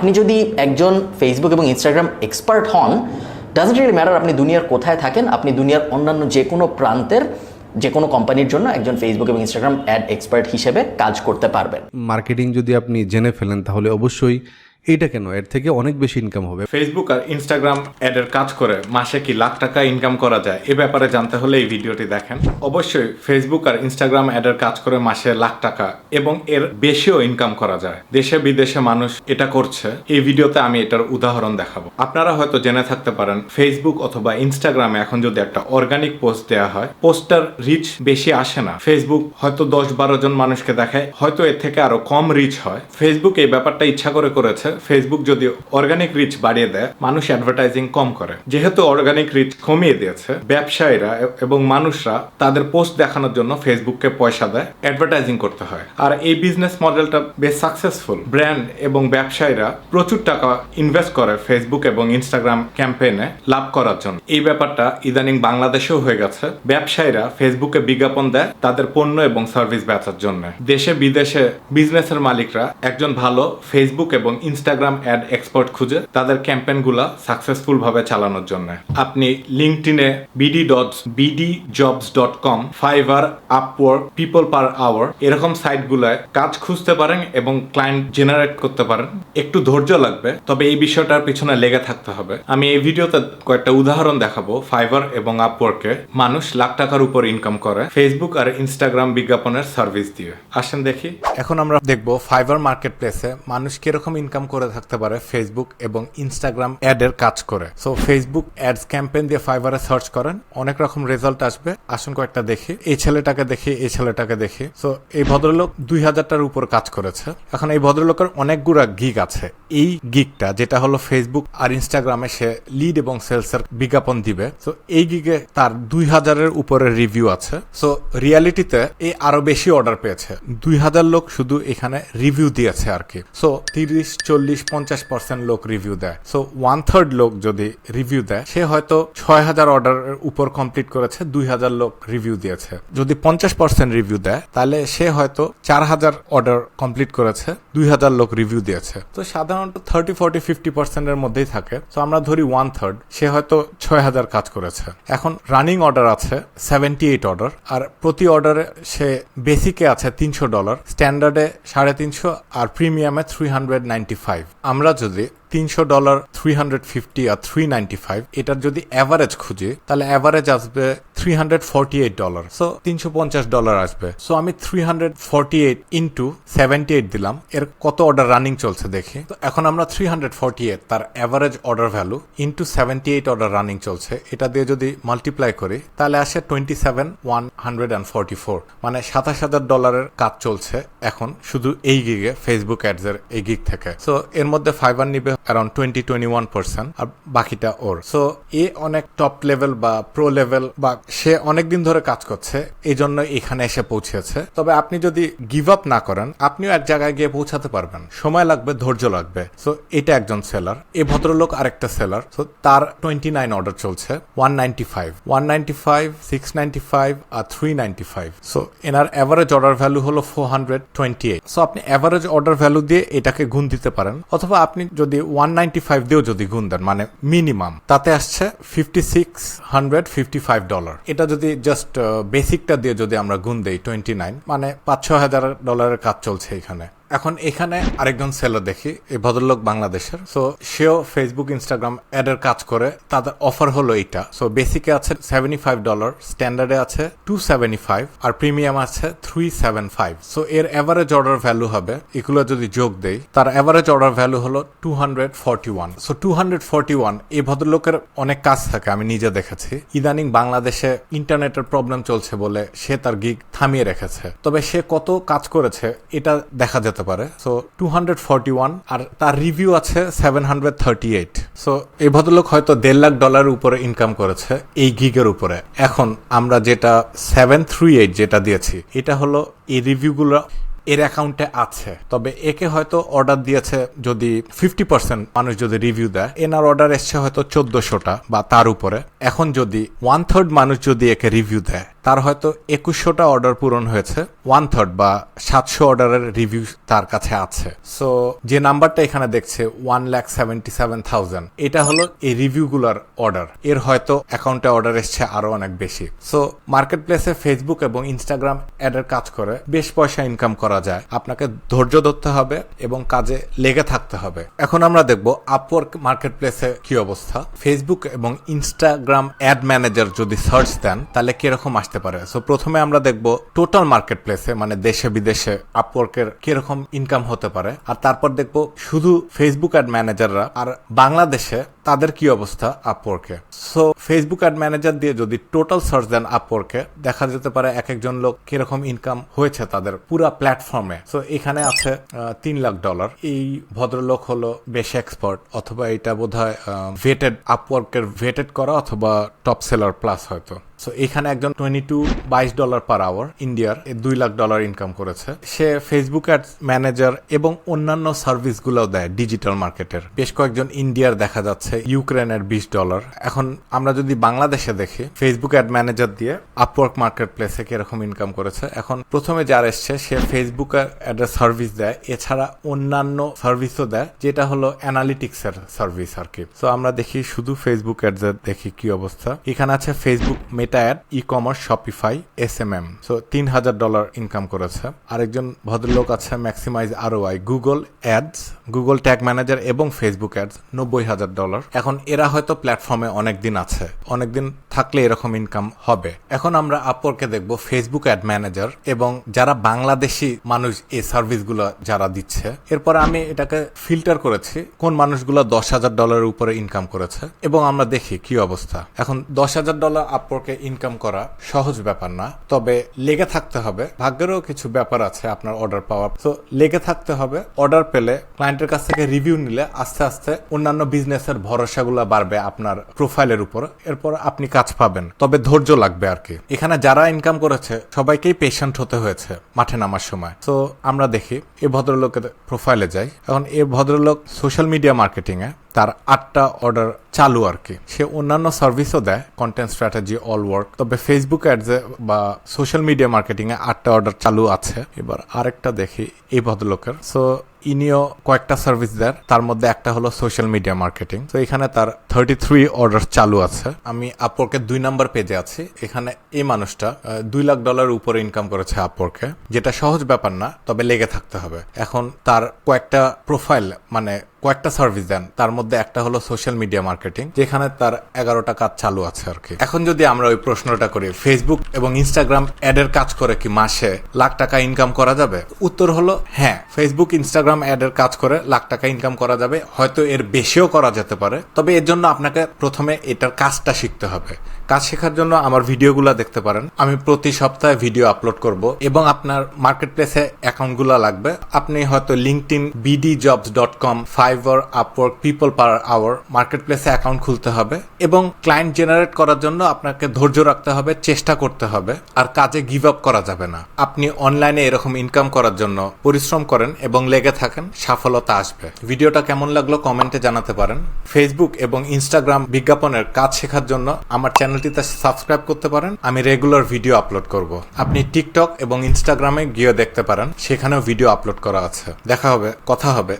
আপনি যদি একজন ফেসবুক এবং ইনস্টাগ্রাম এক্সপার্ট হন ডাজেন্ট রিয়েলি ম্যাটার আপনি দুনিয়ার কোথায় থাকেন, আপনি দুনিয়ার অন্যান্য যে কোনো প্রান্তের যে কোনো কোম্পানির জন্য একজন ফেসবুক এবং ইনস্টাগ্রাম অ্যাড এক্সপার্ট হিসেবে কাজ করতে পারবেন। মার্কেটিং যদি আপনি জেনে ফেলেন, তাহলে অবশ্যই এইটা কেন? এর থেকে অনেক বেশি ইনকাম হবে। ফেসবুক আর ইনস্টাগ্রাম অ্যাডের কাজ করে মাসে কি লাখ টাকা ইনকাম করা যায়? এ ব্যাপারে জানতে হলে এই ভিডিওটি দেখেন। অবশ্যই ফেসবুক আর ইনস্টাগ্রাম অ্যাডের কাজ করে মাসে লাখ টাকা এবং এর বেশিও ইনকাম করা যায়। দেশে বিদেশে মানুষ এটা করছে। এই ভিডিওতে আমি এটার উদাহরণ দেখাবো। আপনারা হয়তো জেনে থাকতে পারেন ফেসবুক অথবা ইনস্টাগ্রামে এখন যদি একটা অর্গানিক পোস্ট দেওয়া হয় পোস্টার রিচ বেশি আসে না। ফেসবুক হয়তো দশ বারো জন মানুষকে দেখায়, হয়তো এর থেকে আরও কম রিচ হয়। ফেসবুক এই ব্যাপারটা ইচ্ছা করে করেছে ফেসবুক যদি অর্গানিক রিচ বাড়িয়ে দেয়, মানুষ অ্যাডভার্টাইজিং কম করে। যেহেতু অর্গানিক রিচ কমিয়ে দিয়েছে, ব্যবসায়ীরা এবং মানুষরা তাদের পোস্ট দেখানোর জন্য ফেসবুককে পয়সা দেয় অ্যাডভার্টাইজিং করতে হয়। আর এই বিজনেস মডেলটা বেশ সাকসেসফুল ব্র্যান্ড এবং ব্যবসায়ীরা প্রচুর টাকা ইনভেস্ট করে ফেসবুক এবং ইনস্টাগ্রাম ক্যাম্পেইনে লাভ করার জন্য। এই ব্যাপারটা ইদানিং বাংলাদেশেও হয়ে গেছে। ব্যবসায়ীরা ফেসবুকে বিজ্ঞাপন দেয় তাদের পণ্য এবং সার্ভিস বেচার জন্য। দেশে বিদেশে বিজনেসের মালিকরা একজন ভালো ফেসবুক এবং ইনস্টাগ্রাম অ্যাড এক্সপার্ট খুঁজে তাদের ক্যাম্পেইনগুলা সাকসেসফুল ভাবে চালানোর জন্য। আপনি লিঙ্কটিনে BD dot BD jobs dot com Fiverr Upwork People Per Hour এরকম সাইটগুলোয় কাজ খুঁজতে পারেন এবং ক্লায়েন্ট জেনারেট করতে পারেন। একটু ধৈর্য লাগবে, তবে এই বিষয়টার পিছনে লেগে থাকতে হবে। আমি এই ভিডিওতে কয়েকটা উদাহরণ দেখাবো। ফাইবার এবং আপওয়ার্কে মানুষ লাখ টাকার উপর ইনকাম করে ফেসবুক আর ইনস্টাগ্রাম বিজ্ঞাপনের সার্ভিস দিয়ে। আসেন দেখি। এখন আমরা দেখব ফাইবার মার্কেট প্লেসে মানুষ কীরকম ইনকাম করে থাকতে পারে ফেসবুক এবং ইনস্টাগ্রাম অ্যাডের কাজ করে। সো ফেসবুক অ্যাডস ক্যাম্পেন দিয়ে ফাইবারে সার্চ করেন, অনেক রকম রেজাল্ট আসবে। আসুন কয়েকটা দেখি। এই ছেলেটাকে দেখি, এই ছেলেটাকে দেখি। সো এই ভদ্রলোক দুই হাজারটার উপর কাজ করেছে। এখন এই ভদ্রলোকের অনেকগুলা গিগ আছে। এই গিগটা যেটা হলো ফেসবুক আর ইনস্টাগ্রামে সে লিড এবং সেলস এর বিজ্ঞাপন দিবে। সো এই গিগে তার দুই হাজারের উপরে রিভিউ আছে। সো রিয়ালিটিতে এই আরও বেশি অর্ডার পেয়েছে। দুই হাজার লোক শুধু এখানে রিভিউ দিয়েছে আর কি। সো তিরিশ, চল্লিশ পঞ্চাশ পার্সেন্ট লোক রিভিউ দেয়। সো ওয়ান থার্ড লোক যদি রিভিউ দেয়, সে হয়তো ছয় হাজার অর্ডারের উপর কমপ্লিট করেছে, দুই হাজার লোক রিভিউ দিয়েছে। যদি পঞ্চাশ পার্সেন্ট রিভিউ দেয়, তাহলে সে হয়তো চার হাজার অর্ডার কমপ্লিট করেছে, দুই হাজার লোক রিভিউ দিয়েছে। তো সাধারণত থার্টি ফোর্টি ফিফটি পার্সেন্টের মধ্যেই থাকে। তো আমরা ধরি ওয়ান থার্ড সে হয়তো ছয় হাজার কাজ করেছে। এখন রানিং অর্ডার আছে সেভেন্টি এইট অর্ডার আর প্রতি অর্ডারে সে বেসিকে আছে তিনশো ডলার স্ট্যান্ডার্ডে সাড়ে তিনশো, আর প্রিমিয়ামে থ্রি হান্ড্রেড নাইনটি ফাইভ আমরা যদি তিনশো ডলার থ্রি হান্ড্রেড ফিফটি আর থ্রি নাইনটি ফাইভ এটার যদি অ্যাভারেজ খুঁজি, তাহলে অ্যাভারেজ আসবে three hundred forty eight dollar so তিনশো পঞ্চাশ ডলার আসবে। সো আমি three hundred forty eight into seventy eight দিলাম। এর কত অর্ডার রানিং চলছে দেখি। তো এখন আমরা থ্রি হান্ড্রেড ফর্টি এইট তার average order value into seventy eight order running চলছে। এটা দিয়ে যদি মাল্টিপ্লাই করি, তাহলে আসে twenty seven one hundred and forty four মানে সাতাশ হাজার ডলারের কাজ চলছে এখন, শুধু এই গিগে ফেসবুক অ্যাডস এর এই গিগ থেকে। সো এর মধ্যে ফাইবার নিবে around twenty twenty one percent আর বাকিটা ওর। সো এ অনেক টপ লেভেল বা প্রো লেভেল বা সে অনেকদিন ধরে কাজ করছে এই জন্য এখানে এসে পৌঁছেছে। তবে আপনি যদি গিভ আপ না করেন, আপনিও এক জায়গায় গিয়ে পৌঁছাতে পারবেন। সময় লাগবে, ধৈর্য লাগবে। সো এটা একজন সেলার এই ভদ্রলোক আরেকটা সেলার সো তার টোয়েন্টি নাইন অর্ডার চলছে one ninety five one ninety five six ninety five আর থ্রি নাইনটি ফাইভ সো এনার অ্যাভারেজ অর্ডার ভ্যালু হলো four hundred twenty eight so আপনি অ্যাভারেজ অর্ডার ভ্যালু দিয়ে এটাকে গুণ দিতে পারেন। অথবা আপনি যদি ওয়ান নাইনটি ফাইভ দিয়েও যদি গুণ দেন মানে মিনিমাম তাতে আসছে fifty six hundred fifty five dollar এটা যদি জাস্ট বেসিকটা দিয়ে যদি আমরা গুণ দেই টোয়েন্টি নাইন মানে পাঁচ ছ হাজার ডলারের কাজ চলছে এখানে। এখন এখানে আরেকজন সেলার দেখি, এই ভদ্রলোক বাংলাদেশের। সো সেও ফেসবুক ইনস্টাগ্রাম অ্যাডের কাজ করে, তাদের অফার হলো এইটা। সো বেসিকে আছে সেভেন্টি ফাইভ ডলার স্ট্যান্ডার্ডে আছে টু সেভেন্টি ফাইভ আর প্রিমিয়াম আছে থ্রি সেভেন ফাইভ সো এর অ্যাভারেজ অর্ডার ভ্যালু হবে, এগুলো যদি যোগ দেই, তার অ্যাভারেজ অর্ডার ভ্যালু হলো two hundred forty one so two hundred forty one এই ভদ্রলোকের অনেক কাজ থাকে, আমি নিজে দেখেছি। ইদানিং বাংলাদেশে ইন্টারনেটের প্রবলেম চলছে বলে সে তার গিগ থামিয়ে রেখেছে। তবে সে কত কাজ করেছে, এটা দেখা যেতে পারে। সো টু ওয়ান আর তার রিভিউ আছে seven hundred thirty eight so এই ভদ্রলোক হয়তো দেড় লাখ ডলারের উপরে ইনকাম করেছে এই গিগের উপরে। এখন আমরা যেটা সেভেন থ্রি এইট যেটা দিয়েছি, এটা হলো এই রিভিউগুলো এর অ্যাকাউন্টে আছে। তবে একে হয়তো অর্ডার দিয়েছে যদি ফিফটি পার্সেন্ট মানুষ যদি রিভিউ দেয়, এনার অর্ডার এসছে হয়তো চোদ্দশোটা বা তার উপরে। এখন যদি ওয়ান থার্ড মানুষ যদি একে রিভিউ দেয় তার হয়তো একুশশোটা অর্ডার পূরণ হয়েছে ওয়ান থার্ড বা সাতশো অর্ডারের রিভিউ তার কাছে আছে। সো যে নাম্বারটা এখানে দেখছে one lakh seventy seven thousand এটা হলো এই রিভিউগুলোর অর্ডার এর হয়তো অ্যাকাউন্টে অর্ডার এসছে আরও অনেক বেশি। সো মার্কেট প্লেসে ফেসবুক এবং ইনস্টাগ্রাম অ্যাডের কাজ করে, বেশ পয়সা ইনকাম করা যায়। আপনাকে ধৈর্য ধরতে হবে এবং কাজে লেগে থাকতে হবে। এখন আমরা দেখব আপওয়ার্ক মার্কেট প্লেসে কি অবস্থা। ফেসবুক এবং ইনস্টাগ্রাম অ্যাড ম্যানেজার যদি সার্চ দেন, তাহলে কীরকম আসতে পারে। সো প্রথমে আমরা দেখব টোটাল মার্কেট প্লেসে মানে দেশে বিদেশে আপওয়ার্কের কীরকম ইনকাম হতে পারে। আর তারপর দেখব শুধু ফেসবুক অ্যাড ম্যানেজাররা আর বাংলাদেশে তাদের কি অবস্থা আপওয়ার্কে সো ফেসবুক অ্যাড ম্যানেজার দিয়ে যদি টোটাল সার্চ দেন আপওয়ার্কে দেখা যেতে পারে এক একজন লোক কীরকম ইনকাম হয়েছে তাদের পুরা প্ল্যাটফর্মে সো এখানে আছে তিন লাখ ডলার এই ভদ্রলোক হলো বেশ এক্সপার্ট অথবা এটা বোধ হয় ভেটেড আপওয়ার্কের ভেটেড করা অথবা টপ সেলার প্লাস হয়তো। সো এখানে একজন টোয়েন্টি টু বাইশ ডলার পার আওয়ার ইন্ডিয়ার দুই লাখ ডলার ইনকাম করেছে। সে ফেসবুক অ্যাড ম্যানেজার এবং অন্যান্য সার্ভিসগুলোও দেয় ডিজিটাল মার্কেটের বেশ কয়েকজন ইন্ডিয়ার দেখা যাচ্ছে। ইউক্রেনের বিশ ডলার। এখন আমরা যদি বাংলাদেশে দেখি ফেসবুক অ্যাড ম্যানেজার দিয়ে আপওয়ার্ক মার্কেট প্লেসে কীরকম ইনকাম করেছে। এখন প্রথমে যার এসছে, সে ফেসবুক অ্যাডের সার্ভিস দেয়। এছাড়া অন্যান্য সার্ভিসও দেয়, যেটা হলো অ্যানালিটিক্স এর সার্ভিস আর কি। তো আমরা দেখি শুধু ফেসবুক অ্যাডস দেখি কি অবস্থা। এখানে আছে Facebook Meta ad e commerce Shopify S M M so তিন হাজার ডলার ইনকাম করেছে। আরেকজন ভদ্রলোক আছে ম্যাক্সিমাইজ আরও I Google ads Google tag manager এবং ফেসবুক অ্যাডস নব্বই হাজার ডলার। এখন এরা হয়তো প্ল্যাটফর্মে অনেকদিন আছে। অনেক দিন থাকলে এরকম ইনকাম হবে। এখন আমরা আপওয়ার্কে দেখব ফেসবুক অ্যাড ম্যানেজার এবং যারা বাংলাদেশি মানুষ এই সার্ভিসগুলো যারা দিচ্ছে। এরপর আমি এটাকে ফিল্টার করেছি, কোন মানুষগুলো দশ হাজার ডলারের উপরে ইনকাম করেছে এবং আমরা দেখি কি অবস্থা। এখন দশ হাজার ডলার আপওয়ার্কে ইনকাম করা সহজ ব্যাপার না, তবে লেগে থাকতে হবে। ভাগ্যেরও কিছু ব্যাপার আছে আপনার অর্ডার পাওয়ার তো লেগে থাকতে হবে অর্ডার পেলে ক্লায়েন্টের কাছ থেকে রিভিউ নিলে আস্তে আস্তে অন্যান্য বিজনেসের ভরসাগুলো বাড়বে আপনার প্রোফাইলের উপর। এরপর আপনি কাজ পাবেন। তবে ধৈর্য লাগবে আর কি। এখানে যারা ইনকাম করেছে, সবাইকেই পেশেন্ট হতে হয়েছে মাঠে নামার সময়। তো আমরা দেখি, এ ভদ্রলোকের প্রোফাইলে যাই। এখন এ ভদ্রলোক সোশ্যাল মিডিয়া মার্কেটিং এ তার আটটা অর্ডার চালু আর কি। সে অন্যান্য সার্ভিসও দেয় কন্টেন্ট স্ট্র্যাটেজি অল ওয়ার্ক তবে ফেসবুক অ্যাডসে বা সোশ্যাল মিডিয়া মার্কেটিং এ আটটা অর্ডার চালু আছে। এবার আরেকটা দেখি, এই ভদ্রলোকের। সো ইনিও কয়েকটা সার্ভিস দেয় তার মধ্যে একটা হলো সোশ্যাল মিডিয়া মার্কেটিং তো এখানে তার থার্টি থ্রি অর্ডার চালু আছে। আমি আপওয়ার্কে দুই নাম্বার পেজে আছি। এখানে এই মানুষটা দুই লাখ ডলার উপরে ইনকাম করেছে আপওয়ার্কে যেটা সহজ ব্যাপার না, তবে লেগে থাকতে হবে। এখন তার কয়েকটা প্রোফাইল মানে কয়েকটা সার্ভিস দেন। তার মধ্যে একটা হলো সোশ্যাল মিডিয়া মার্কেটিং যেখানে তার এগারোটা কাজ চালু আছে আর কি। এখন যদি আমরা ওই প্রশ্নটা করি ফেসবুক এবং ইনস্টাগ্রাম অ্যাডের কাজ করে কি মাসে লাখ টাকা ইনকাম করা যাবে? উত্তর হলো হ্যাঁ ফেসবুক ইনস্টাগ্রাম অ্যাডের কাজ করে লাখ টাকা ইনকাম করা যাবে। হয়তো এর বেশিও করা যেতে পারে। তবে এর জন্য আপনাকে প্রথমে এটার কাজটা শিখতে হবে। কাজ শেখার জন্য আমার ভিডিওগুলো দেখতে পারেন। আমি প্রতি সপ্তাহে ভিডিও আপলোড করব এবং আপনার মার্কেট প্লেসে অ্যাকাউন্টগুলো লাগবে। আপনি হয়তো LinkedIn BD jobs dot com Fiverr Upwork People Per Hour market প্লেসে অ্যাকাউন্ট খুলতে হবে এবং ক্লায়েন্ট জেনারেট করার জন্য আপনাকে ধৈর্য রাখতে হবে, চেষ্টা করতে হবে আর কাজে গিভ আপ করা যাবে না। আপনি অনলাইনে এরকম ইনকাম করার জন্য পরিশ্রম করেন এবং লেগে থাকেন সফলতা আসবে। ভিডিওটা কেমন লাগল কমেন্টে জানাতে পারেন। ফেসবুক এবং ইনস্টাগ্রাম বিজ্ঞাপনের কাজ শেখার জন্য আমার চ্যানেলটিতে সাবস্ক্রাইব করতে পারেন। আমি রেগুলার ভিডিও আপলোড করব। আপনি টিকটক এবং ইনস্টাগ্রামে গিয়ে দেখতে পারেন, সেখানেও ভিডিও আপলোড করা আছে। দেখা হবে, কথা হবে।